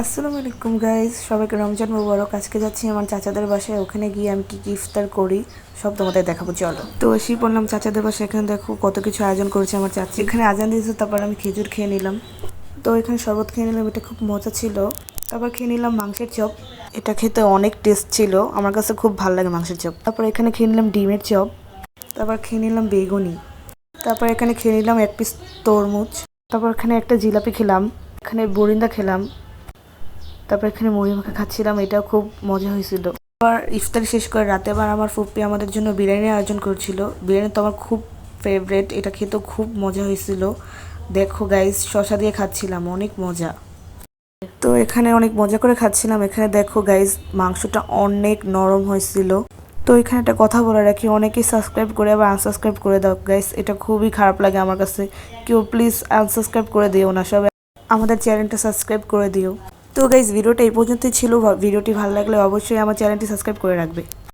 আসসালামু আলাইকুম গাইজ সবাইকে রমজান মুবারক। আজকে যাচ্ছি আমার চাচাদের বাসায়। ওখানে গিয়ে আমি কি ইফতার করি, সব তোমাদের দেখাবো। চলো। তো এসে পড়লাম চাচাদের বাসায় এখানে দেখো কত কিছু আয়োজন করেছে আমার চাচি। এখানে আজান দিয়েছে, তারপর আমি খেজুর খেয়ে নিলাম। তো এখানে শরবত খেয়ে নিলাম, এটা খুব মজা ছিল। তারপর খেয়ে নিলাম মাংসের চপ। এটা খেতে অনেক টেস্ট ছিল। আমার কাছে খুব ভালো লাগে মাংসের চপ। তারপর এখানে খেয়ে নিলাম ডিমের চপ। তারপর খেয়ে নিলাম বেগুনি। তারপর এখানে খেয়ে নিলাম এক পিস তরমুজ। তারপর এখানে একটা জিলাপি খেলাম। এখানে বরিন্দা খেলাম। তারপর এখানে মুড়ি মাখা খাচ্ছিলাম, এটাও খুব মজা হয়েছিল। আবার ইফতারি শেষ করে রাতে আবার আমার ফুপ্পি আমাদের জন্য বিরিয়ানি আয়োজন করছিল। বিরিয়ানি তো আমার খুব ফেভারেট এটা খেতেও খুব মজা হয়েছিল। দেখো গাইস শশা দিয়ে খাচ্ছিলাম, অনেক মজা। তো এখানে অনেক মজা করে খাচ্ছিলাম। এখানে দেখো গাইস মাংসটা অনেক নরম হয়েছিল। তো এখানে একটা কথা বলে রাখি, অনেকেই সাবস্ক্রাইব করে আবার আনসাবস্ক্রাইব করে দাও। গাইস এটা খুবই খারাপ লাগে আমার কাছে। কেউ প্লিজ আনসাবস্ক্রাইব করে দিও না, সবাই আমাদের চ্যানেলটা সাবস্ক্রাইব করে দিও। তো গাইজ ভিডিওটা এই পর্যন্তই ছিল। ভিডিওটি ভালো লাগলে অবশ্যই আমার চ্যানেলটি সাবস্ক্রাইব করে রাখবে।